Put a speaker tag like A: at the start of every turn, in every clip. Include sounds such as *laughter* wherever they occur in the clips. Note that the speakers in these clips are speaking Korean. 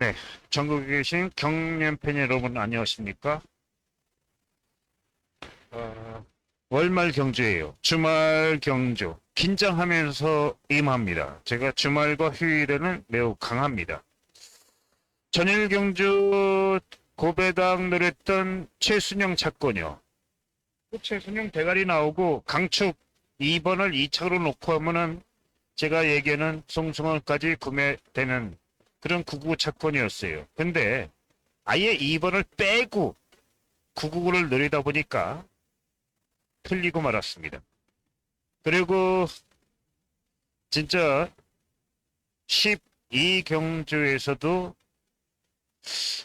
A: 네, 전국에 계신 경련 팬 여러분 안녕하십니까? 어, 월말 경주예요. 주말 경주. 긴장하면서 임합니다. 제가 주말과 휴일에는 매우 강합니다. 전일 경주 고배당 노렸던 최순영 찾거요. 그 최순영 대가리 나오고 강축 2번을 2차로 놓고 하면은 제가 얘기하는 송승헌까지 구매되는 그런 99 차권이었어요. 근데 아예 2번을 빼고 999를 노리다 보니까 틀리고 말았습니다. 그리고 진짜 12경주에서도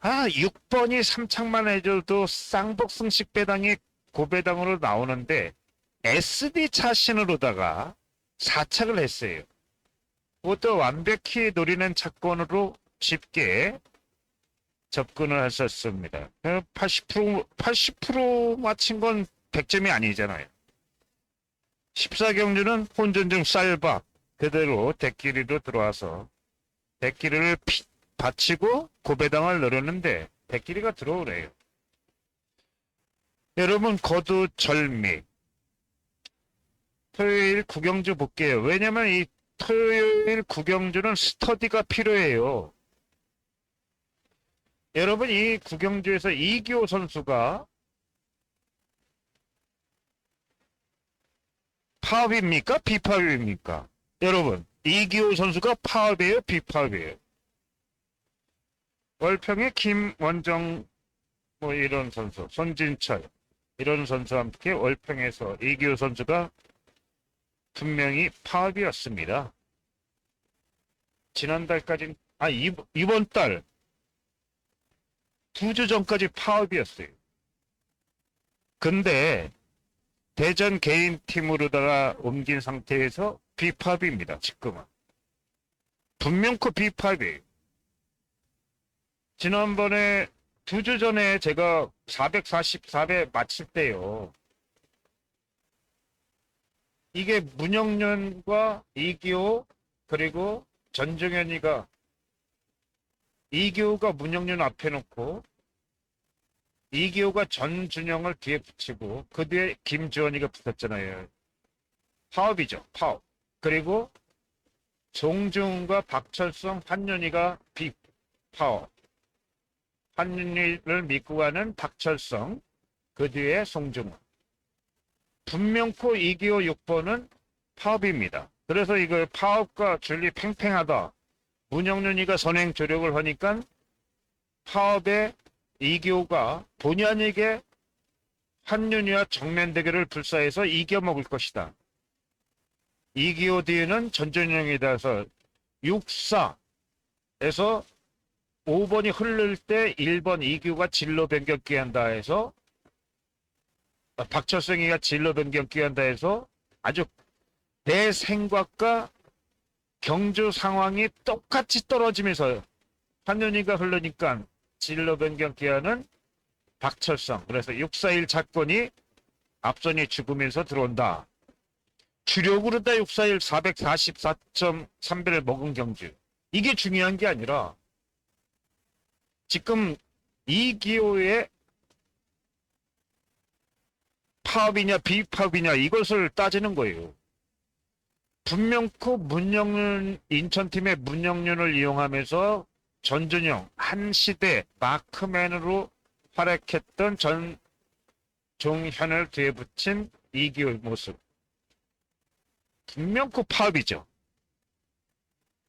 A: 아 6번이 3창만 해줘도 쌍복승식 배당이 고배당으로 나오는데 SD 차신으로다가 4착을 했어요. 그것도 완벽히 노리는 차권으로 쉽게 접근을 했었습니다. 80% 80% 맞힌 건 100점이 아니잖아요. 14경주는 혼전중 쌀밥 그대로 대끼리로 들어와서 대끼리를 피, 바치고 고배당을 노렸는데 대끼리가 들어오래요. 여러분 거두 절미 토요일 구경주 볼게요. 왜냐면 이 토요일 구경주는 스터디가 필요해요. 여러분 이 구경주에서 이기호 선수가 파업입니까? 비파업입니까? 여러분 이기호 선수가 파업이에요? 비파업이에요? 월평의 김원정 뭐 이런 선수, 손진철 이런 선수와 함께 월평에서 이기호 선수가 분명히 파업이었습니다. 지난달까지 아 이, 이번 달 두 주 전까지 파업이었어요. 근데 대전 개인 팀으로다가 옮긴 상태에서 비파업입니다. 지금은 분명코 비파업이에요. 지난번에 두 주 전에 제가 444배 마칠 때요. 이게 문영년과 이기호 그리고 전정현이가 이기호가 문영년 앞에 놓고 이기호가 전준영을 뒤에 붙이고 그 뒤에 김주원이가 붙었잖아요. 파업이죠. 파업. 그리고 송중과 박철성, 한윤희가 비파업. 한윤희를 믿고 가는 박철성, 그 뒤에 송중은. 분명코 이기호 6번은 파업입니다. 그래서 이걸 파업과 줄리 팽팽하다. 문영윤이가 선행 조력을 하니까 파업에 이기호가 본의 아니게 한윤희와 정면 대결을 불사해서 이겨먹을 것이다. 이기호 뒤에는 전전영이다서 6사에서 5번이 흐를 때 1번 이기호가 진로 변경기 한다 해서 아, 박철성이가 진로 변경기 한다 해서 아주 내 생각과 경주 상황이 똑같이 떨어지면서 한윤희가 흐르니까 진로 변경 기한은 박철성 그래서 641 작권이 앞선이 죽으면서 들어온다. 주력으로 다 641 444.3배를 먹은 경주. 이게 중요한 게 아니라 지금 이 기호의 파업이냐 비파업이냐 이것을 따지는 거예요. 분명코 문영윤 인천팀의 문영윤을 이용하면서 전준영 한 시대 마크맨으로 활약했던 전 종현을 뒤에 붙인 이기호의 모습 분명코 파업이죠.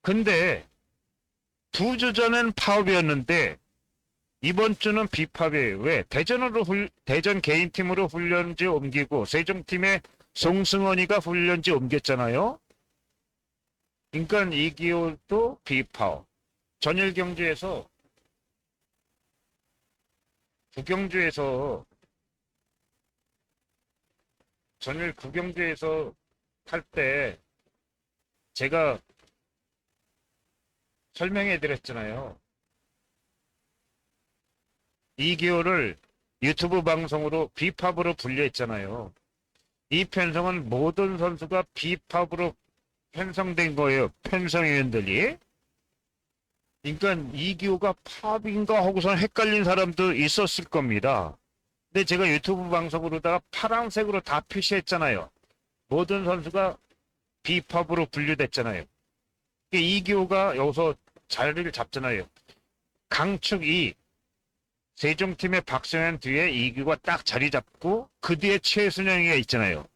A: 근데 두 주 전엔 파업이었는데 이번 주는 비파업이에요. 왜? 대전으로 훌, 대전 개인팀으로 훈련지 옮기고 세종팀의 송승헌이가 훈련지 옮겼잖아요. 그러니까 이기호도 비파업. 전일 경주에서 구경주에서 전일 구경주에서 탈 때 제가 설명해 드렸잖아요. 이기호를 유튜브 방송으로 비팝으로 분류했잖아요. 이 편성은 모든 선수가 비팝으로 편성된 거예요. 편성위원들이. 그러니까 이기호가 팝인가 하고선 헷갈린 사람도 있었을 겁니다. 근데 제가 유튜브 방송으로다가 파란색으로 다 표시했잖아요. 모든 선수가 비팝으로 분류됐잖아요. 이기호가 여기서 자리를 잡잖아요. 강축 2, 세종팀의 박성현 뒤에 이기호가 딱 자리 잡고 그 뒤에 최순영이가 있잖아요.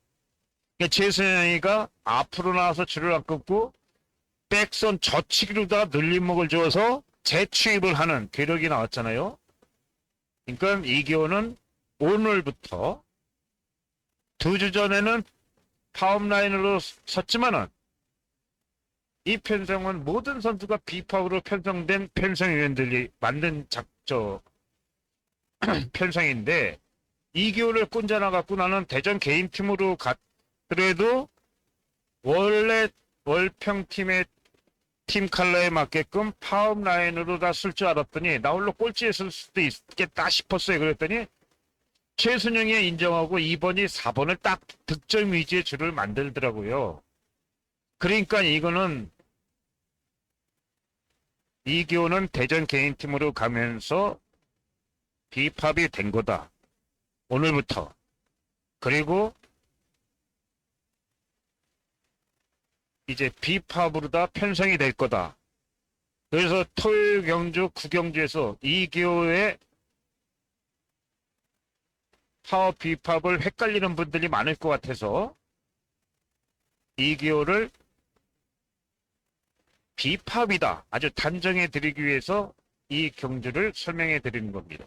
A: 그러니까 최순영이가 앞으로 나와서 줄을 안 끊고 백선 저치기로다가 늘림목을 주어서 재취입을 하는 괴력이 나왔잖아요. 그러니까 이기호는 오늘부터 두 주 전에는 파업라인으로 섰지만은 이 편성은 모든 선수가 비파업으로 편성된 편성위원들이 만든 작저 *clears throat* 편성인데 이기호를 꼰자나 갖고 나는 대전 개인팀으로 갔더라도 원래 월평팀의 팀 컬러에 맞게끔 파업 라인으로 다 쓸 줄 알았더니 나 홀로 꼴찌에 쓸 수도 있겠다 싶었어요. 그랬더니 최순영이 인정하고 2번이 4번을 딱 득점 위주의 줄을 만들더라고요. 그러니까 이거는 이기호는 대전 개인팀으로 가면서 비팝이 된 거다. 오늘부터. 그리고 이제 비팝으로 다 편성이 될 거다. 그래서 토요일 경주 구경주에서 이기호의 파워 비팝을 헷갈리는 분들이 많을 것 같아서 이기호를 비팝이다. 아주 단정해 드리기 위해서 이 경주를 설명해 드리는 겁니다.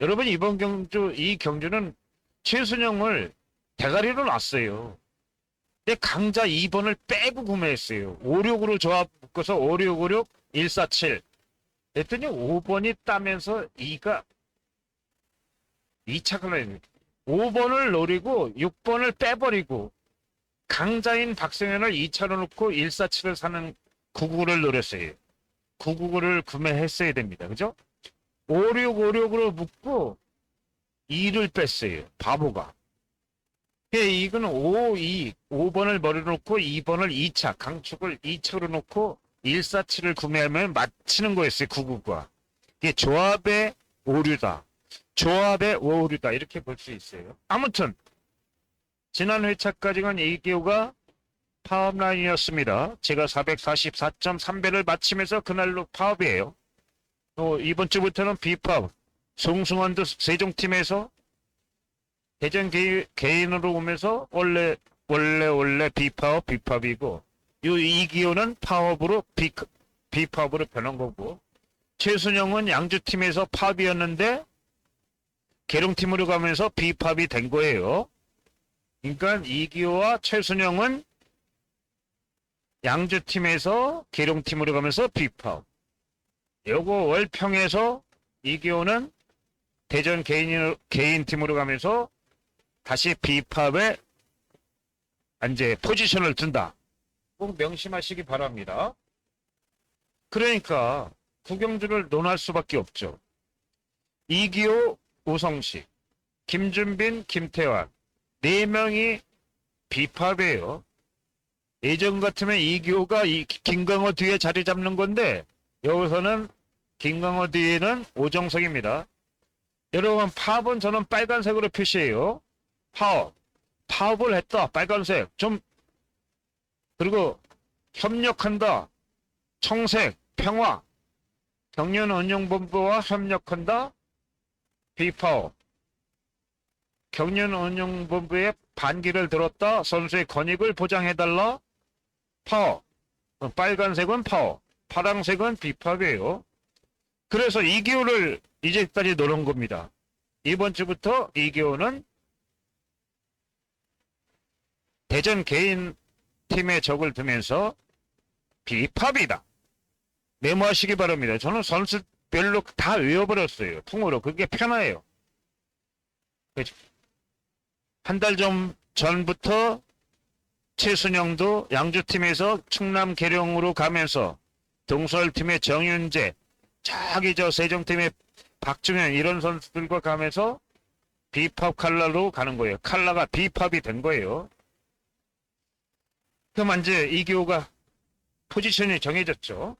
A: 여러분 이번 경주 이 경주는 최순영을 대가리로 놨어요. 근데 강자 2번을 빼고 구매했어요. 56으로 조합 묶어서 5656 147 그랬더니 5번이 따면서 2가 2차 클라인 5번을 노리고 6번을 빼버리고 강자인 박성현을 2차로 놓고 147을 사는 999를 노렸어요. 999를 구매했어야 됩니다. 그죠? 5656으로 묶고 2를 뺐어요. 바보가. 예, 이거는 5, 2, 5번을 머리 놓고 2번을 2차, 강축을 2차로 놓고 147을 구매하면 맞히는 거였어요. 999가. 이게 조합의 오류다. 조합의 오류다. 이렇게 볼 수 있어요. 아무튼 지난 회차까지는 이기호가 파업 라인이었습니다. 제가 444.3배를 마치면서 그날로 파업이에요. 또 이번 주부터는 비파업. 송승환도 세종팀에서 대전 개, 개인 으로 오면서 원래 원래 원래 비파업 비파업이고 요 이기호는 파업으로 비 비파업으로 변한 거고 최순영은 양주 팀에서 파업이었는데 계룡 팀으로 가면서 비파업이 된 거예요. 그러니까 이기호와 최순영은 양주 팀에서 계룡 팀으로 가면서 비파업. 요거 월평에서 이기호는 대전 개인 개인 팀으로 가면서 다시 비팝에 이제 포지션을 둔다. 꼭 명심하시기 바랍니다. 그러니까 구경주를 논할 수밖에 없죠. 이기호, 우성식, 김준빈, 김태환 네 명이 비팝이에요. 예전 같으면 이기호가 이 김강호 뒤에 자리 잡는 건데 여기서는 김강호 뒤에는 오정석입니다. 여러분 파업은 저는 빨간색으로 표시해요. 파업. 파업을 했다. 빨간색. 좀 그리고 협력한다. 청색, 평화. 경련 운영본부와 협력한다. 비파업. 경련 운영본부의 반기를 들었다. 선수의 권익을 보장해달라. 파업. 빨간색은 파업. 파랑색은 비팝이에요. 그래서 2개월을 이제까지 노는 겁니다. 이번 주부터 2개월은 대전 개인 팀의 적을 두면서 비팝이다. 메모하시기 바랍니다. 저는 선수별로 다 외워버렸어요. 통으로. 그게 편해요. 한달 전부터 최순영도 양주팀에서 충남 계룡으로 가면서 동설팀의 정윤재, 저기 저 세종팀의 박중현 이런 선수들과 가면서 비팝 칼라로 가는 거예요. 칼라가 비팝이 된 거예요. 그럼 이제 이기호가 포지션이 정해졌죠.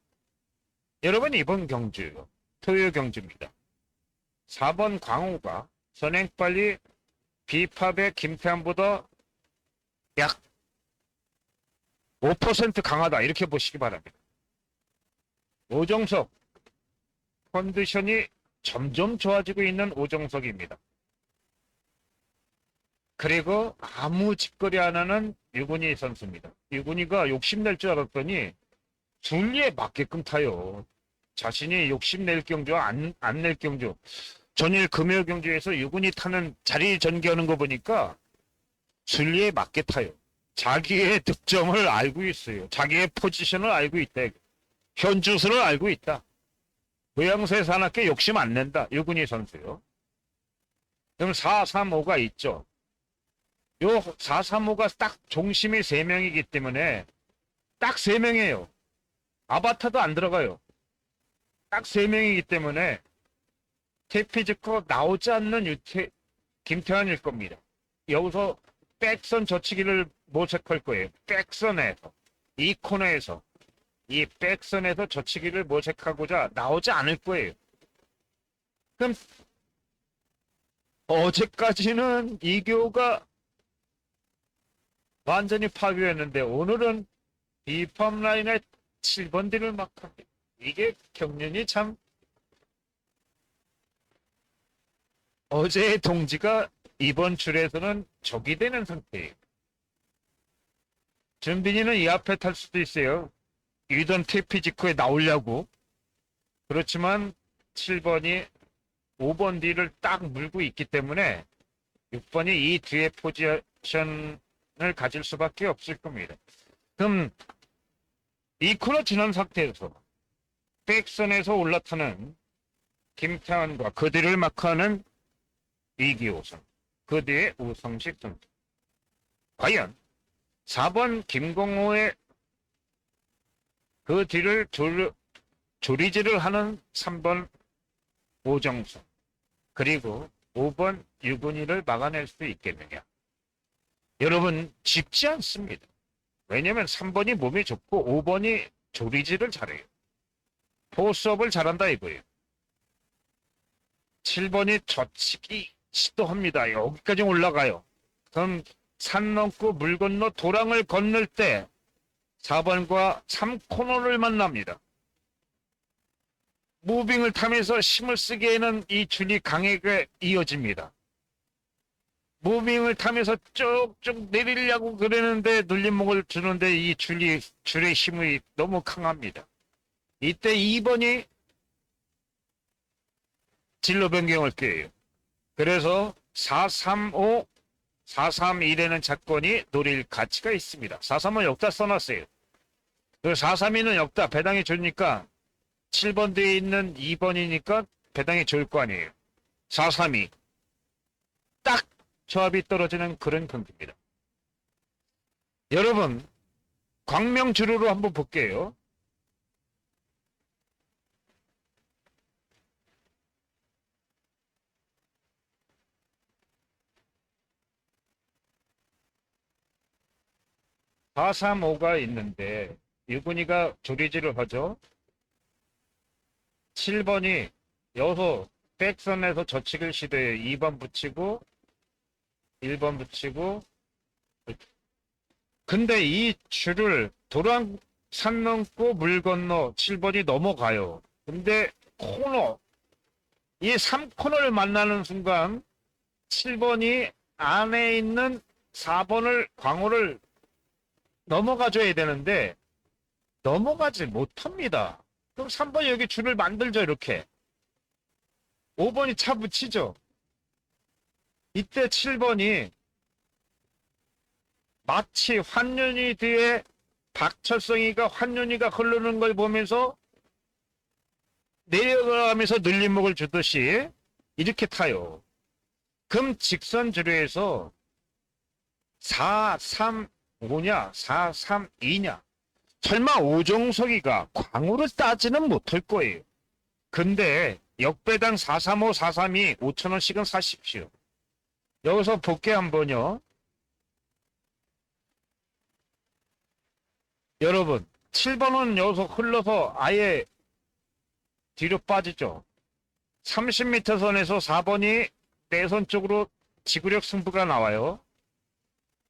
A: 여러분 이번 경주 토요 경주입니다. 4번 광호가 선행 빨리 비팝의 김태환보다 약 5% 강하다 이렇게 보시기 바랍니다. 오정석 컨디션이 점점 좋아지고 있는 오정석입니다. 그리고 아무 짓거리 안 하는 유근희 선수입니다. 유근희가 욕심낼 줄 알았더니 둘리에 맞게끔 타요. 자신이 욕심낼 경주 안 안 낼 경주 전일 금요 경주에서 유근희 타는 자리 전개하는 거 보니까 순리에 맞게 타요. 자기의 득점을 알고 있어요. 자기의 포지션을 알고 있다. 현주수를 알고 있다. 고양새 산악계 욕심 안 낸다. 유근희 선수요. 그럼 435가 있죠. 요 435가 딱 종심이 3명이기 때문에 딱 3명이에요. 아바타도 안 들어가요. 딱 3명이기 때문에 테피즈코 나오지 않는 유태, 김태환일 겁니다. 여기서 백선 저치기를 모색할 거예요. 백선에서. 이 코너에서. 이 백선에서 저치기를 모색하고자 나오지 않을 거예요. 그럼 어제까지는 이교가 완전히 파괴했는데 오늘은 비펌 라인에 7번 뒤를 막 합니다. 이게 경륜이 참 어제의 동지가 이번 줄에서는 적이 되는 상태예요. 준빈이는 이 앞에 탈 수도 있어요. 이던 테피 직후에 나오려고. 그렇지만 7번이 5번 뒤를 딱 물고 있기 때문에 6번이 이 뒤에 포지션을 가질 수밖에 없을 겁니다. 그럼 이 코너 지난 상태에서 백선에서 올라타는 김태환과 그 뒤를 마크하는 이기호선, 그 뒤에 우성식 선수. 과연 4번 김공호의 그 뒤를 조, 조리질을 하는 3번 오정수, 그리고 5번 유근이를 막아낼 수 있겠느냐. 여러분, 쉽지 않습니다. 왜냐면 3번이 몸이 좋고 5번이 조리질을 잘해요. 포스업을 잘한다 이거예요. 7번이 젖히기 시도합니다. 여기까지 올라가요. 그럼 산 넘고 물 건너 도랑을 건널 때 4번과 3코너를 만납니다. 무빙을 타면서 힘을 쓰기에는 이 줄이 강하게 이어집니다. 무빙을 타면서 쭉쭉 내리려고 그러는데 눌림목을 주는데 이 줄이 줄의 힘이 너무 강합니다. 이때 2번이 진로 변경을 꾀해요. 그래서 435, 431에는 작권이 노릴 가치가 있습니다. 435는 역다 써놨어요. 그 432는 역다 배당이 주니까 7번 뒤에 있는 2번이니까 배당이 좋을 거 아니에요. 432. 딱 조합이 떨어지는 그런 경기입니다. 여러분, 광명주루로 한번 볼게요. (435가) 있는데 유근이가 조리질을 하죠. 7번이 여기서 백선에서 저치기를 시도해요. 2번 붙이고 1번 붙이고 근데 이 줄을 도랑 산 넘고 물 건너 7번이 넘어가요. 근데 코너 이 3코너를 만나는 순간 7번이 안에 있는 4번을 광호를 넘어가 줘야 되는데 넘어가지 못합니다. 그럼 3번 여기 줄을 만들죠 이렇게 5번이 차 붙이죠 이때 7번이 마치 환윤이 뒤에 박철성이가 환윤이가 흐르는 걸 보면서 내려가면서 늘림목을 주듯이 이렇게 타요. 그럼 직선 주류에서 4, 3, 5냐, 4, 3, 2냐. 설마 오정석이가 광호를 따지는 못할 거예요. 근데 역배당 435, 432, 5천원씩은 사십시오. 여기서 볼게 한번요. 여러분, 7번은 여기서 흘러서 아예 뒤로 빠지죠. 30m 선에서 4번이 내선 쪽으로 지구력 승부가 나와요.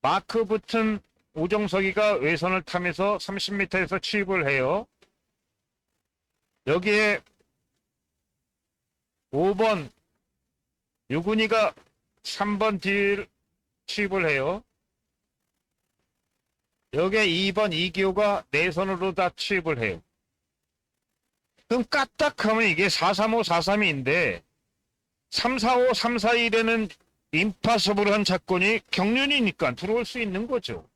A: 마크 붙은 오정석이가 외선을 타면서 30m에서 취입을 해요. 여기에 5번 유근이가 3번 뒤를 취입을 해요. 여기에 2번 이기호가 내선으로 다 취입을 해요. 그럼 까딱하면 이게 435, 432인데 345, 341에는 임파서블한 사건이 경륜이니까 들어올 수 있는 거죠.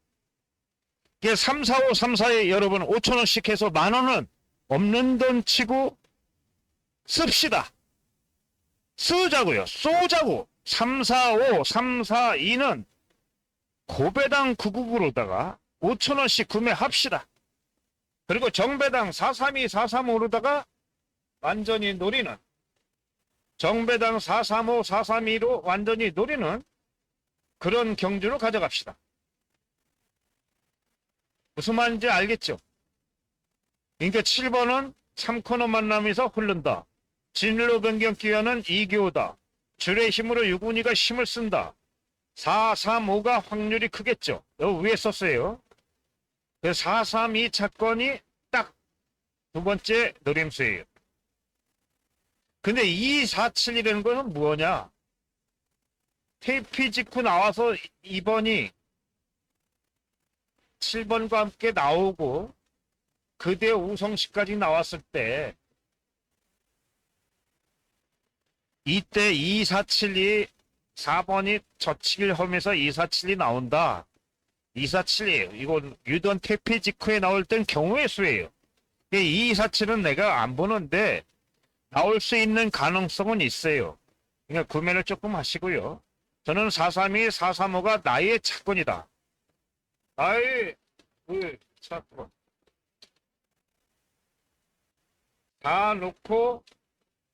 A: 이게 345, 342 여러분 5천 원씩 해서 만 원은 없는 돈 치고 씁시다. 쓰자고요. 쏘자고. 345, 342는 고배당 999로다가 5천 원씩 구매합시다. 그리고 정배당 432, 435로다가 완전히 노리는 정배당 435, 432로 완전히 노리는 그런 경주로 가져갑시다. 무슨 말인지 알겠죠? 그러니까 7번은 3코너 만남에서 흐른다. 진로 변경 기한은 2교다. 줄의 힘으로 유군이가 힘을 쓴다. 4, 3, 5가 확률이 크겠죠. 여기 위에 썼어요. 그 4, 3, 2 차건이 딱 두 번째 노림수예요. 근데 2, 4, 7이라는 것은 뭐냐? 테이프 짓고 나와서 2번이 7번과 함께 나오고 그대 우성시까지 나왔을 때 이때 2472 4번이 저치기를 하면서 247이 나온다. 247이에요. 이건 유던 테피 직후에 나올 땐 경우의 수예요. 247은 내가 안 보는데 나올 수 있는 가능성은 있어요. 그러니까 구매를 조금 하시고요. 저는 432, 435가 나의 차권이다. 나의 그 차권. 다 놓고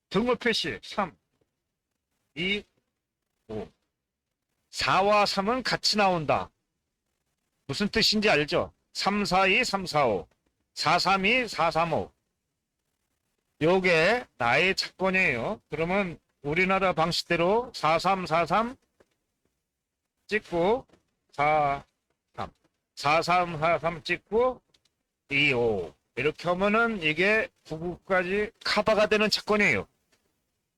A: 등호 표시 3, 2, 5. 4와 3은 같이 나온다. 무슨 뜻인지 알죠? 3, 4, 2, 3, 4, 5. 4, 3, 2, 4, 3, 5. 요게 나의 차권이에요. 그러면 우리나라 방식대로 4, 3, 4, 3 찍고 4, 3. 4, 3, 4, 3 찍고 2, 5. 이렇게 하면은 이게 99까지 커버가 되는 차권이에요.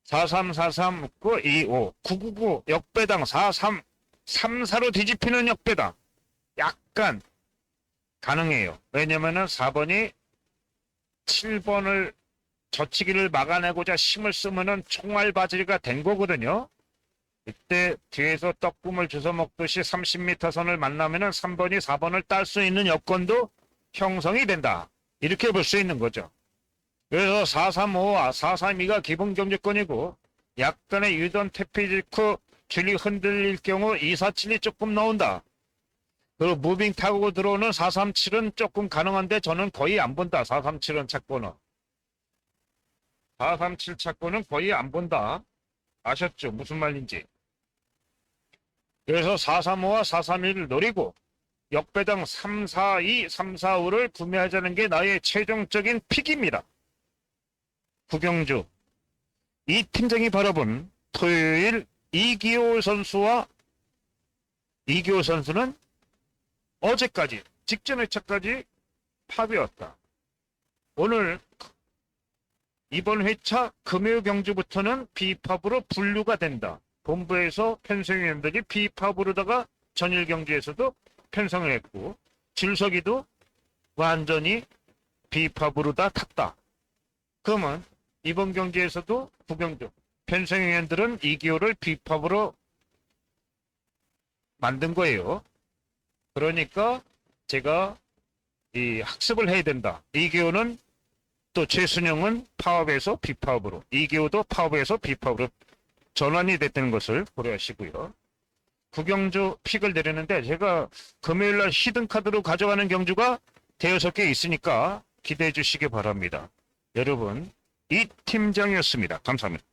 A: 4343 묶고 25 999 역배당 43 34로 뒤집히는 역배당 약간 가능해요. 왜냐면은 4번이 7번을 젖히기를 막아내고자 힘을 쓰면은 총알 바지가 된 거거든요. 이때 뒤에서 떡국을 주워 먹듯이 30m 선을 만나면은 3번이 4번을 딸 수 있는 여건도 형성이 된다. 이렇게 볼 수 있는 거죠. 그래서 435와 432가 기본 경제권이고 약간의 유던 테피지크 줄이 흔들릴 경우 247이 조금 나온다. 그리고 무빙 타고 들어오는 437은 조금 가능한데 저는 거의 안 본다. 437은 찾고는. 437 찾고는 거의 안 본다. 아셨죠? 무슨 말인지. 그래서 435와 431을 노리고 역배당 342, 345를 구매하자는 게 나의 최종적인 픽입니다. 구경주. 이 팀장이 바라본 토요일 이기호 선수와 이기호 선수는 어제까지 직전 회차까지 팝이었다. 오늘 이번 회차 금요 경주부터는 비팝으로 분류가 된다. 본부에서 편성위원들이 비팝으로다가 전일 경주에서도 편성을 했고 질석이도 완전히 비팝으로 다 탔다. 그러면 이번 경기에서도 부경주 편성위원들은 이기호를 비팝으로 만든 거예요. 그러니까 제가 이 학습을 해야 된다. 이기호는 또 최순영은 파업에서 비파업으로 이기호도 파업에서 비파업으로 전환이 됐다는 것을 고려하시고요. 구경주 픽을 내리는데 제가 금요일날 히든카드로 가져가는 경주가 대여섯 개 있으니까 기대해 주시기 바랍니다. 여러분 이 팀장이었습니다. 감사합니다.